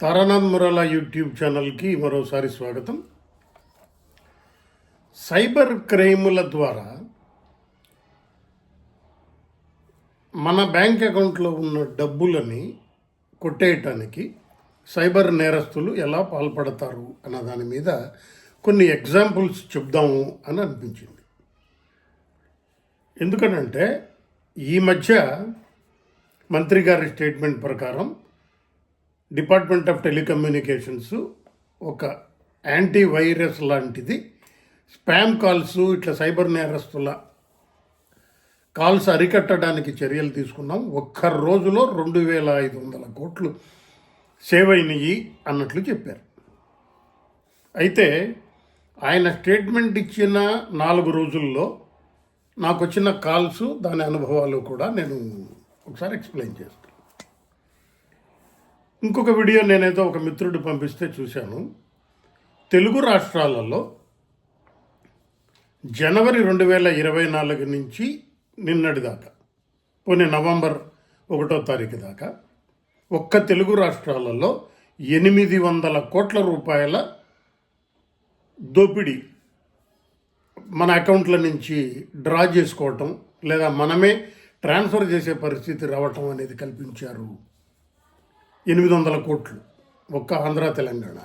Taranath Murali YouTube ఛానల్కి మరోసారి స్వాగతం. సైబర్ క్రైముల ద్వారా మన బ్యాంక్ అకౌంట్లో ఉన్న డబ్బులని కొట్టేయటానికి సైబర్ నేరస్తులు ఎలా పాల్పడతారు అన్న దాని మీద కొన్ని ఎగ్జాంపుల్స్ చెప్దాము అని అనిపించింది. ఎందుకనంటే ఈ మధ్య మంత్రి గారి స్టేట్మెంట్ ప్రకారం డిపార్ట్మెంట్ ఆఫ్ టెలికమ్యూనికేషన్స్ ఒక యాంటీ వైరస్ లాంటిది. స్పామ్ కాల్స్ ఇట్లా సైబర్ నేరస్తుల కాల్స్ అరికట్టడానికి చర్యలు తీసుకున్నాం. ఒక్క రోజులో రెండు వేల ఐదు వందల కోట్లు సేవ్ అయినాయి అన్నట్లు చెప్పారు. అయితే ఆయన స్టేట్మెంట్ ఇచ్చిన నాలుగు రోజుల్లో నాకు వచ్చిన కాల్స్ దాని అనుభవాలు కూడా నేను ఒకసారి ఎక్స్ప్లెయిన్ చేస్తాను ఇంకొక వీడియో నేనైతే ఒక మిత్రుడు పంపిస్తే చూశాను. తెలుగు రాష్ట్రాలలో జనవరి రెండు వేల ఇరవై నాలుగు నుంచి నిన్నటి దాకా పోనీ నవంబర్ ఒకటో తారీఖు దాకా ఒక్క తెలుగు రాష్ట్రాలలో ఎనిమిది వందల కోట్ల రూపాయల దోపిడీ మన అకౌంట్ల నుంచి డ్రా చేసుకోవటం లేదా మనమే ట్రాన్స్ఫర్ చేసే పరిస్థితి రావటం అనేది కల్పించారు. ఎనిమిది వందల కోట్లు ఒక్క ఆంధ్ర తెలంగాణ.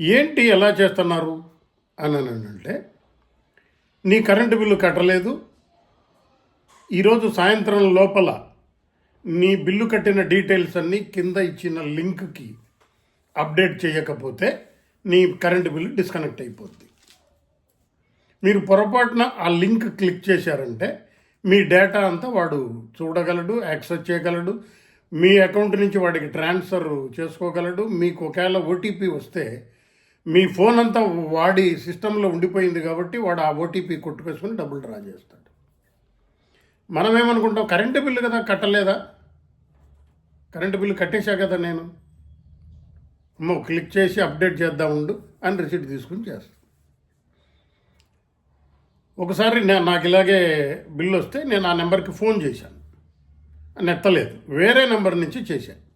ఏంటి ఎలా చేస్తున్నారు అని అంటే నీ కరెంటు బిల్లు కట్టలేదు ఈరోజు సాయంత్రం లోపల నీ బిల్లు కట్టిన డీటెయిల్స్ అన్నీ కింద ఇచ్చిన లింక్కి అప్డేట్ చేయకపోతే నీ కరెంటు బిల్లు డిస్కనెక్ట్ అయిపోద్ది. మీరు పొరపాటున ఆ లింక్ క్లిక్ చేశారంటే మీ డేటా అంతా వాడు చూడగలడు యాక్సెస్ చేయగలడు మీ అకౌంట్ నుంచి వాడికి ట్రాన్స్ఫర్ చేసుకోగలడు. మీకు ఒకవేళ ఓటీపీ వస్తే మీ ఫోన్ అంతా వాడి సిస్టంలో ఉండిపోయింది కాబట్టి వాడు ఆ ఓటీపీ కొట్టుకేసుకుని డబ్బులు డ్రా చేస్తాడు. మనం ఏమనుకుంటాం కరెంటు బిల్లు కదా కట్టలేదా? కరెంటు బిల్లు కట్టేశా కదా నేను? అమ్మో క్లిక్ చేసి అప్డేట్ చేద్దాం ఉండు అని రిసీట్ తీసుకుని చేస్తాను ఒకసారి నాకు ఇలాగే బిల్లు వస్తే నేను ఆ నెంబర్కి ఫోన్ చేశాను. నెత్తలేదు. వేరే నెంబర్ నుంచి చేశాను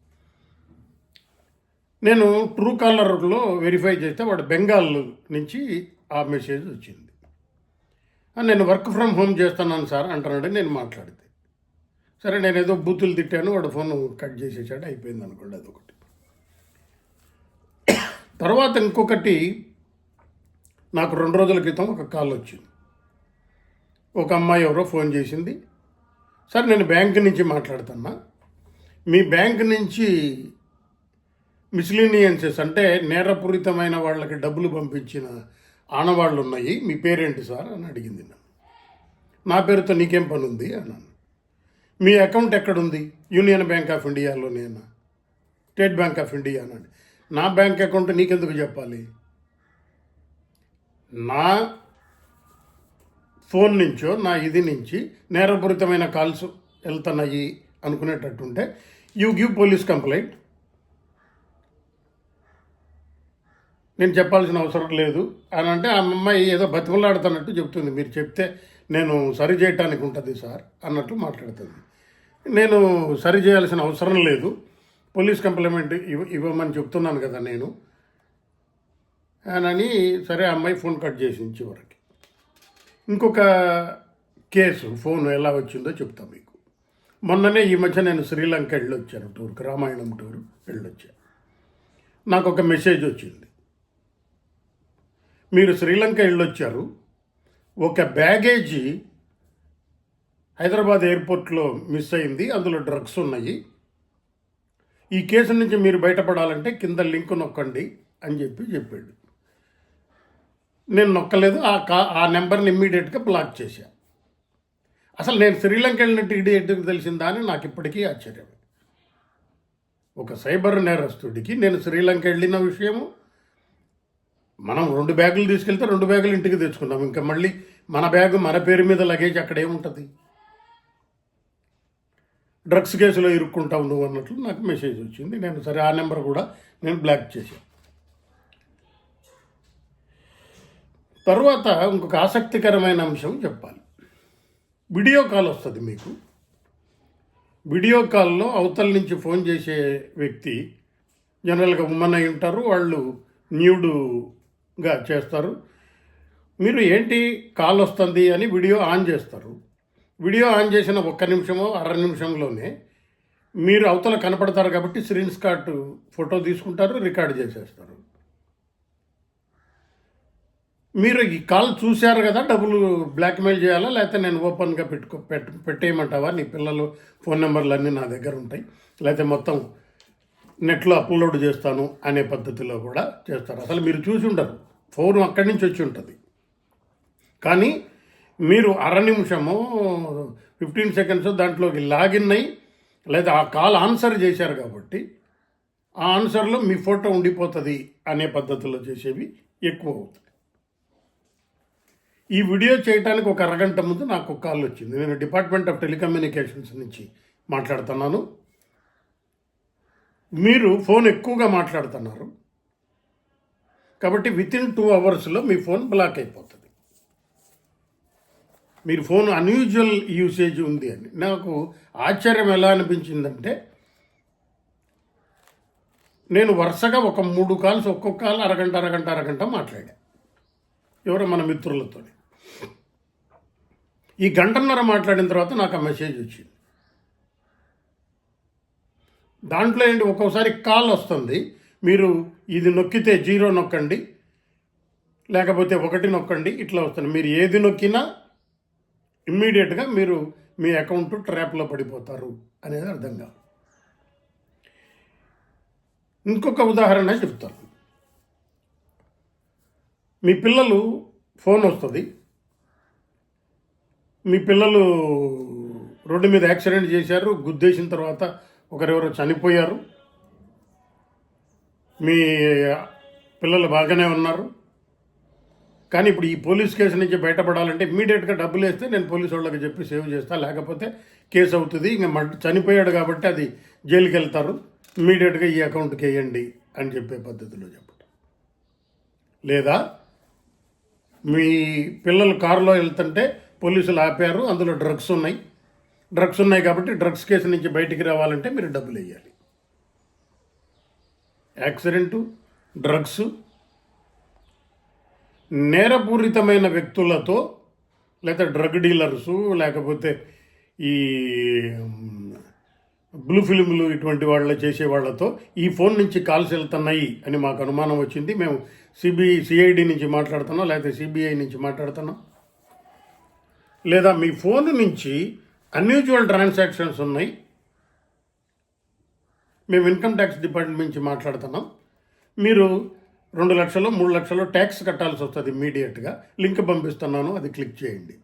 నేను ట్రూ కాలర్లో వెరిఫై చేస్తే వాడు బెంగాల్ నుంచి ఆ మెసేజ్ వచ్చింది. నేను వర్క్ ఫ్రమ్ హోమ్ చేస్తున్నాను సార్ అంటున్నాడు నేను మాట్లాడితే. సరే నేను ఏదో బూతులు తిట్టాను వాడు ఫోన్ కట్ చేసేసాడు అయిపోయింది అనుకోండి అదొకటి. తర్వాత ఇంకొకటి నాకు రెండు రోజుల క్రితం ఒక కాల్ వచ్చింది. ఒక అమ్మాయి ఎవరో ఫోన్ చేసింది. సార్ నేను బ్యాంక్ నుంచి మాట్లాడుతున్నా. మీ బ్యాంక్ నుంచి మిస్లీనియన్సెస్ అంటే నేరపూరితమైన వాళ్ళకి డబ్బులు పంపించిన ఆనవాళ్ళు ఉన్నాయి మీ పేరేంటి సార్ అని అడిగింది నన్ను. నా పేరుతో నీకేం పని ఉంది అన్నాను. మీ అకౌంట్ ఎక్కడుంది? యూనియన్ బ్యాంక్ ఆఫ్ ఇండియాలోనేనా స్టేట్ బ్యాంక్ ఆఫ్ ఇండియా అన్నాడు. నా బ్యాంక్ అకౌంట్ నీకెందుకు చెప్పాలి? నా ఫోన్ నుంచో నా ఇది నుంచి నేరపూరితమైన కాల్స్ వెళ్తున్నాయి అనుకునేటట్టుంటే యూ గివ్ పోలీస్ కంప్లైంట్. నేను చెప్పాల్సిన అవసరం లేదు. అని అంటే ఆ అమ్మాయి ఏదో బతిమలాడుతున్నట్టు చెప్తుంది. మీరు చెప్తే నేను సరి చేయటానికి ఉంటుంది సార్ అన్నట్టు మాట్లాడుతుంది. నేను సరి చేయాల్సిన అవసరం లేదు. పోలీస్ కంప్లైంట్ ఇవ్వ ఇవ్వమని చెప్తున్నాను కదా నేను. అని సరే ఆ అమ్మాయి ఫోన్ కట్ చేసింది చివరికి. ఇంకొక కేసు ఫోన్ ఎలా వచ్చిందో చెప్తాను మీకు. మొన్ననే ఈ మధ్య నేను శ్రీలంక వెళ్ళొచ్చాను టూర్కి రామాయణం టూర్ వెళ్ళొచ్చాను నాకు ఒక మెసేజ్ వచ్చింది. మీరు శ్రీలంక వెళ్ళొచ్చారు ఒక బ్యాగేజీ హైదరాబాద్ ఎయిర్పోర్ట్లో మిస్ అయింది అందులో డ్రగ్స్ ఉన్నాయి. ఈ కేసు నుంచి మీరు బయటపడాలంటే కింద లింక్ నొక్కండి అని చెప్పి చెప్పాడు. నేను నొక్కలేదు ఆ కా ఆ నెంబర్ని ఇమ్మీడియట్గా బ్లాక్ చేశాను అసలు నేను శ్రీలంక వెళ్ళినట్టు ఇది తెలిసిందా అని నాకు ఇప్పటికీ ఆశ్చర్యం. ఒక సైబర్ నేరస్తుడికి నేను శ్రీలంక వెళ్ళిన విషయము మనం రెండు బ్యాగులు తీసుకెళ్తే రెండు బ్యాగులు ఇంటికి తెచ్చుకున్నాం. ఇంకా మళ్ళీ మన బ్యాగు మన పేరు మీద లగేజ్ అక్కడ ఏముంటుంది? డ్రగ్స్ కేసులో ఇరుక్కుంటావు నువ్వు అన్నట్లు నాకు మెసేజ్ వచ్చింది. నేను సరే ఆ నెంబర్ కూడా నేను బ్లాక్ చేశాను తర్వాత ఇంకొక ఆసక్తికరమైన అంశం చెప్పాలి. వీడియో కాల్ వస్తుంది మీకు. వీడియో కాల్లో అవతల నుంచి ఫోన్ చేసే వ్యక్తి జనరల్గా ఉమ్మన్ అయి ఉంటారు వాళ్ళు న్యూడుగా చేస్తారు. మీరు ఏంటి కాల్ వస్తుంది అని వీడియో ఆన్ చేస్తారు. వీడియో ఆన్ చేసిన ఒక్క నిమిషమో అర నిమిషంలోనే మీరు అవతల కనపడతారు కాబట్టి స్క్రీన్ స్కాట్ ఫోటో తీసుకుంటారు రికార్డ్ చేసేస్తారు. మీరు ఈ కాల్ చూశారు కదా డబ్బులు బ్లాక్మెయిల్ చేయాలా? లేకపోతే నేను ఓపెన్గా పెట్టుకో పెట్ట పెట్టేయమంటావా? నీ పిల్లలు ఫోన్ నెంబర్లు అన్నీ నా దగ్గర ఉంటాయి. లేకపోతే మొత్తం నెట్లో అప్లోడ్ చేస్తాను అనే పద్ధతిలో కూడా చేస్తారు. అసలు మీరు చూసి ఉండరు. ఫోన్ అక్కడి నుంచి వచ్చి ఉంటుంది. కానీ మీరు అర నిమిషము ఫిఫ్టీన్ సెకండ్స్ దాంట్లోకి లాగిన్ అయ్యి లేదా ఆ కాల్ ఆన్సర్ చేశారు కాబట్టి ఆ ఆన్సర్లో మీ ఫోటో ఉండిపోతుంది అనే పద్ధతిలో చేసేవి ఎక్కువ అవుతాయి. ఈ వీడియో చేయడానికి ఒక అరగంట ముందు నాకు ఒక కాల్ వచ్చింది. నేను డిపార్ట్మెంట్ ఆఫ్ టెలికమ్యూనికేషన్స్ నుంచి మాట్లాడుతున్నాను. మీరు ఫోన్ ఎక్కువగా మాట్లాడుతున్నారు. కాబట్టి విత్ ఇన్ టూ అవర్స్లో మీ ఫోన్ బ్లాక్ అయిపోతుంది. మీరు ఫోన్ అన్యూజువల్ యూసేజ్ ఉంది అని. నాకు ఆశ్చర్యం ఎలా అనిపించిందంటే నేను వరుసగా ఒక మూడు కాల్స్ ఒక్కొక్క కాల్ అరగంట అరగంట అరగంట మాట్లాడాను ఎవరో మన మిత్రులతో ఈ గంటన్నర మాట్లాడిన తర్వాత నాకు ఆ మెసేజ్ వచ్చింది. దాంట్లో ఏంటి? ఒక్కోసారి కాల్ వస్తుంది. మీరు ఇది నొక్కితే జీరో నొక్కండి. లేకపోతే ఒకటి నొక్కండి. ఇట్లా వస్తుంది. మీరు ఏది నొక్కినా ఇమ్మీడియట్గా మీరు మీ అకౌంట్ ట్రాప్లో పడిపోతారు అనేది అర్థం కాదు. ఇంకొక ఉదాహరణ చెప్తాను. మీ పిల్లలు ఫోన్ వస్తుంది. మీ పిల్లలు రోడ్డు మీద యాక్సిడెంట్ చేశారు గుద్దేసిన తర్వాత ఒకరెవరో చనిపోయారు. మీ పిల్లలు బాగానే ఉన్నారు. కానీ ఇప్పుడు ఈ పోలీస్ కేసు నుంచి బయటపడాలంటే ఇమీడియట్గా డబ్బులు వేస్తే నేను పోలీసు వాళ్ళకి చెప్పి సేవ్ చేస్తా లేకపోతే కేసు అవుతుంది. ఇంకా మ చనిపోయాడు కాబట్టి అది జైలుకి వెళ్తారు. ఇమీడియట్గా ఈ అకౌంట్కి వేయండి అని చెప్పే పద్ధతిలో చెప్పడం లేదా మీ పిల్లలు కారులో వెళ్తుంటే పోలీసులు ఆపారు అందులో డ్రగ్స్ ఉన్నాయి. డ్రగ్స్ ఉన్నాయి కాబట్టి డ్రగ్స్ కేసు నుంచి బయటికి రావాలంటే మీరు డబ్బులు వేయాలి. యాక్సిడెంటు డ్రగ్స్ నేరపూరితమైన వ్యక్తులతో లేదా డ్రగ్ డీలర్సు లేకపోతే ఈ బ్లూ ఫిలింలు ఇటువంటి వాళ్ళ చేసే వాళ్ళతో ఈ ఫోన్ నుంచి కాల్స్ వెళ్తున్నాయి అని మాకు అనుమానం వచ్చింది. మేము సిబిఐ సిఐడి నుంచి మాట్లాడుతున్నా లేకపోతే సిబిఐ నుంచి మాట్లాడుతున్నా లేదా మీ ఫోన్ నుంచి అన్యూజువల్ ట్రాన్సాక్షన్స్ ఉన్నాయి. మేము ఇన్కమ్ ట్యాక్స్ డిపార్ట్మెంట్ నుంచి మాట్లాడుతున్నాం. మీరు రెండు లక్షలు మూడు లక్షలు ట్యాక్స్ కట్టాల్సి వస్తుంది ఇమ్మీడియట్గా. లింక్ పంపిస్తున్నాను అది క్లిక్ చేయండి.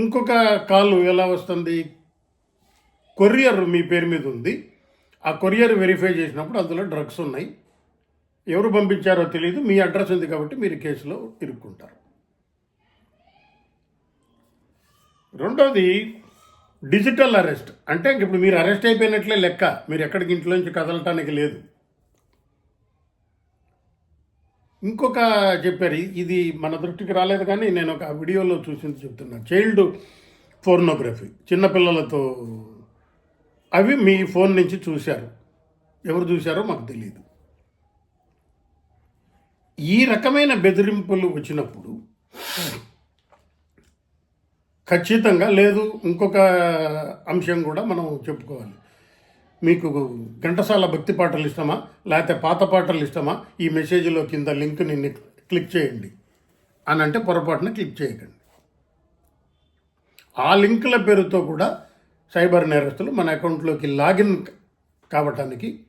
ఇంకొక కాల్ ఎలా వస్తుంది? కొరియర్ మీ పేరు మీద ఉంది. ఆ కొరియర్ వెరిఫై చేసినప్పుడు అందులో డ్రగ్స్ ఉన్నాయి. ఎవరు పంపించారో తెలియదు మీ అడ్రస్ ఉంది కాబట్టి మీరు కేసులో ఇరుక్కుంటారు. రెండోది డిజిటల్ అరెస్ట్. అంటే ఇప్పుడు మీరు అరెస్ట్ అయిపోయినట్లే లెక్క. మీరు ఎక్కడికి ఇంట్లోంచి కదలటానికి లేదు. ఇంకొక చెప్పారు ఇది మన దృష్టికి రాలేదు కానీ నేను ఒక వీడియోలో చూసింది చెప్తున్నాను చైల్డ్ ఫోర్నోగ్రఫీ చిన్నపిల్లలతో అవి మీ ఫోన్ నుంచి చూశారు. ఎవరు చూశారో మాకు తెలియదు ఈ రకమైన బెదిరింపులు వచ్చినప్పుడు ఖచ్చితంగా లేదు ఇంకొక అంశం కూడా మనం చెప్పుకోవాలి. మీకు ఘంటసాల భక్తి పాటలు ఇష్టమా? లేకపోతే పాత పాటలు ఇష్టమా? ఈ మెసేజ్లో కింద లింక్ని ని- క్లిక్ చేయండి. అని అంటే పొరపాటున క్లిక్ చేయకండి. ఆ లింకుల పేరుతో కూడా సైబర్ నేరస్తులు మన అకౌంట్లోకి లాగిన్ కావటానికి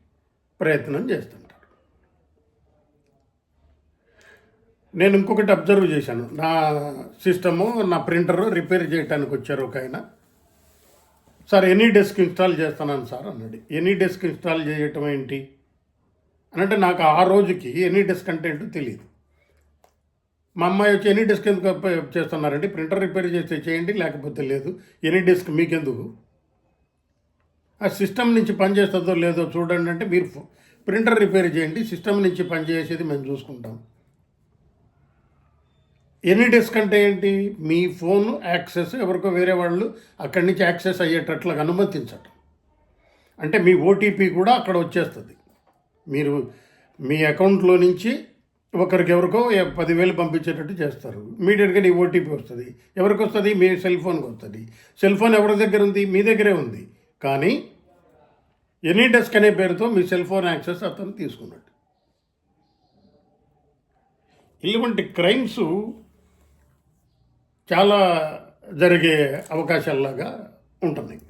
ప్రయత్నం చేస్తుంటారు. నేను ఇంకొకటి అబ్జర్వ్ చేశాను. నా సిస్టము నా ప్రింటర్ రిపేర్ చేయడానికి వచ్చారు ఒక ఆయన. సార్ ఎనీ డెస్క్ ఇన్స్టాల్ చేస్తున్నాను సార్ అన్నాడు. ఎనీ డెస్క్ ఇన్స్టాల్ చేయటం ఏంటి? అని అంటే నాకు ఆ రోజుకి ఎనీ డెస్క్ అంటే ఏంటో తెలియదు మా అమ్మాయి వచ్చి ఎనీ డెస్క్ ఎందుకు అప్ప- చేస్తున్నారంటే ప్రింటర్ రిపేర్ చేస్తే చేయండి లేకపోతే లేదు. ఎనీ డెస్క్ మీకెందుకు? ఆ సిస్టమ్ నుంచి పని చేస్తుందో లేదో చూడండి అంటే మీరు ప్రింటర్ రిపేర్ చేయండి సిస్టమ్ నుంచి పనిచేసేది మేము చూసుకుంటాం. ఎనీ డెస్క్ అంటే ఏంటి? మీ ఫోన్ యాక్సెస్ ఎవరికో వేరే వాళ్ళు అక్కడి నుంచి యాక్సెస్ అయ్యేటట్లుగా అనుమతించటం. అంటే మీ ఓటీపీ కూడా అక్కడ వచ్చేస్తుంది. మీరు మీ అకౌంట్లో నుంచి ఒకరికి ఎవరికో పదివేలు పంపించేటట్టు చేస్తారు. ఇమీడియట్గా నీ ఓటీపీ వస్తుంది. ఎవరికి వస్తుంది? మీ సెల్ ఫోన్కి వస్తుంది. సెల్ ఫోన్ ఎవరి దగ్గర ఉంది? మీ దగ్గరే ఉంది. కానీ ఎనీ డెస్క్ అనే పేరుతో మీ సెల్ ఫోన్ యాక్సెస్ అతను తీసుకున్నాడు. ఇటువంటి క్రైమ్స్ చాలా జరిగే అవకాశాల్లాగా ఉంటుంది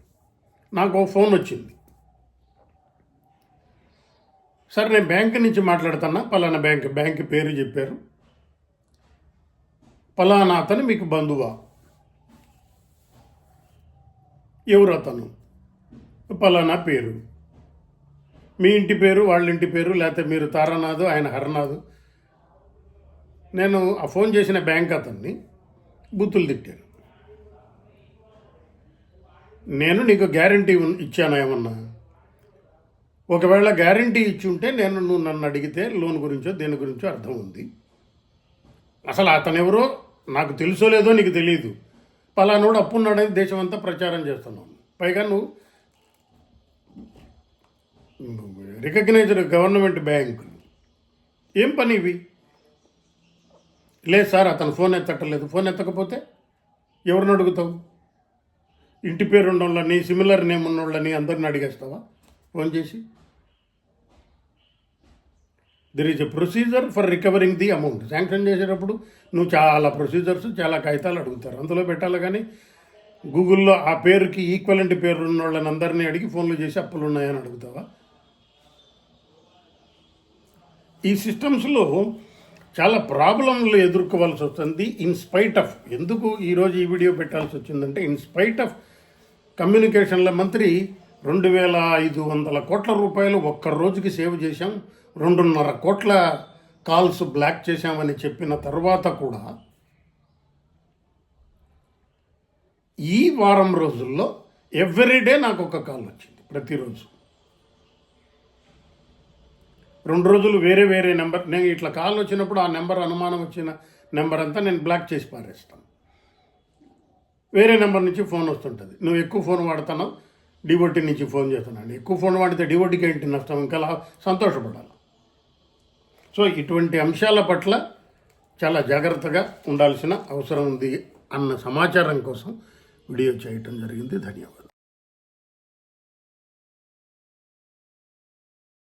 నాకు ఫోన్ వచ్చింది. సార్ నేను బ్యాంక్ నుంచి మాట్లాడుతున్నా. పలానా బ్యాంక్ బ్యాంక్ పేరు చెప్పారు. పలానా అతను మీకు బంధువా? ఎవరు అతను? పలానా పేరు. మీ ఇంటి పేరు వాళ్ళ ఇంటి పేరు లేకపోతే మీరు తారానాథు ఆయన హరనాథు. నేను ఆ ఫోన్ చేసిన బ్యాంక్ అతన్ని బూతులు తిట్టాను. నేను నీకు గ్యారంటీ ఇచ్చాను ఏమన్నా? ఒకవేళ గ్యారంటీ ఇచ్చి ఉంటే నేను నువ్వు నన్ను అడిగితే లోన్ గురించో దేని గురించో అర్థం ఉంది. అసలు అతను ఎవరో నాకు తెలుసో లేదో నీకు తెలియదు పలానోడు అప్పున్నాడని దేశం అంతా ప్రచారం చేస్తున్నావు పైగా నువ్వు రికగ్నైజ్డ్ గవర్నమెంట్ బ్యాంకు ఏం పని ఇవి? లేదు సార్ అతను ఫోన్ ఎత్తట్టలేదు ఫోన్ ఎత్తకపోతే ఎవరిని అడుగుతావు? ఇంటి పేరు ఉన్నోళ్ళని సిమిలర్ నేమ్ ఉన్నోళ్ళని అందరిని అడిగేస్తావా? ఫోన్ చేసి. There is a procedure for recovering the amount sanction చేసేటప్పుడు నువ్వు చాలా ప్రొసీజర్స్ చాలా కాగితాలు అడుగుతారు. అందులో పెట్టాలి కానీ గూగుల్లో ఆ పేరుకి ఈక్వలెంట్ పేరు ఉన్న వాళ్ళని అందరినీ అడిగి ఫోన్లు చేసి అప్పులు ఉన్నాయని అడుగుతావా? ఈ సిస్టమ్స్లో చాలా ప్రాబ్లంలు ఎదుర్కోవాల్సి వస్తుంది. ఇన్ స్పైట్ ఆఫ్ ఎందుకు ఈరోజు ఈ వీడియో పెట్టాల్సి వచ్చిందంటే ఇన్ స్పైట్ ఆఫ్ కమ్యూనికేషన్ల మంత్రి రెండు వేల ఐదు వందల కోట్ల రూపాయలు ఒక్క రోజుకి సేవ్ చేశాం రెండున్నర కోట్ల కాల్స్ బ్లాక్ చేశామని చెప్పిన తర్వాత కూడా ఈ వారం రోజుల్లో ఎవ్రీడే నాకు ఒక కాల్ వచ్చింది ప్రతిరోజు. రెండు రోజులు వేరే వేరే నెంబర్ నేను ఇట్లా కాల్ వచ్చినప్పుడు ఆ నెంబర్ అనుమానం వచ్చిన నెంబర్ అంతా నేను బ్లాక్ చేసి పారేస్తాను. వేరే నెంబర్ నుంచి ఫోన్ వస్తుంటుంది. నువ్వు ఎక్కువ ఫోన్ వాడుతున్నావు డివోటీ నుంచి ఫోన్ చేస్తున్నాను ఎక్కువ ఫోన్ వాడితే డివోటీకి ఏంటి నష్టం? ఇంకా సంతోషపడాలి. సో ఇటువంటి అంశాల పట్ల చాలా జాగ్రత్తగా ఉండాల్సిన అవసరం ఉంది అన్న సమాచారం కోసం వీడియో చేయటం జరిగింది. ధన్యవాదాలు.